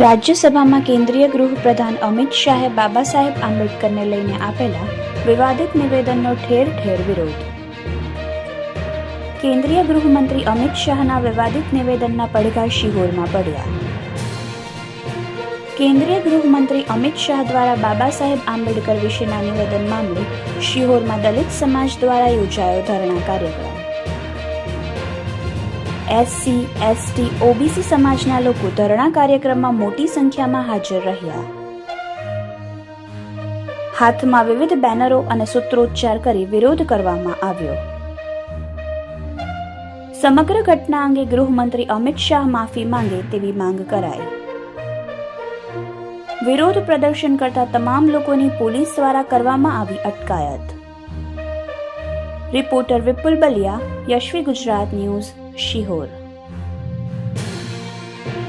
રાજ્યસભામાં કેન્દ્રીય ગૃહપ્રધાન અમિત શાહે બાબા સાહેબ આંબેડકરને લઈને આપેલા વિવાદિત નિવેદનનો ઠેર ઠેર વિરોધ. કેન્દ્રીય ગૃહમંત્રી અમિત શાહના વિવાદિત નિવેદનના પડઘા શિહોરમાં પડ્યા. કેન્દ્રીય ગૃહમંત્રી અમિત શાહ દ્વારા બાબા સાહેબ આંબેડકર વિશેના નિવેદન મામલે શિહોરમાં દલિત સમાજ દ્વારા યોજાયો ધરણા કાર્યક્રમ. એસસી, એસટી, ઓબીસી સમાજના લોકો ધરણા કાર્યક્રમમાં મોટી સંખ્યામાં હાજર રહ્યા. હાથમાં વિવિધ બેનરો અને સૂત્રોચ્ચાર કરી વિરોધ કરવામાં આવ્યો. સમગ્ર ઘટના અંગે ગૃહમંત્રી અમિત શાહ માફી માંગે તેવી માંગ કરાઈ. વિરોધ પ્રદર્શન કરતા તમામ લોકોની પોલીસ દ્વારા કરવામાં આવી અટકાયત. Reporter Vipul Baliya Yashvi Gujarat news Sihor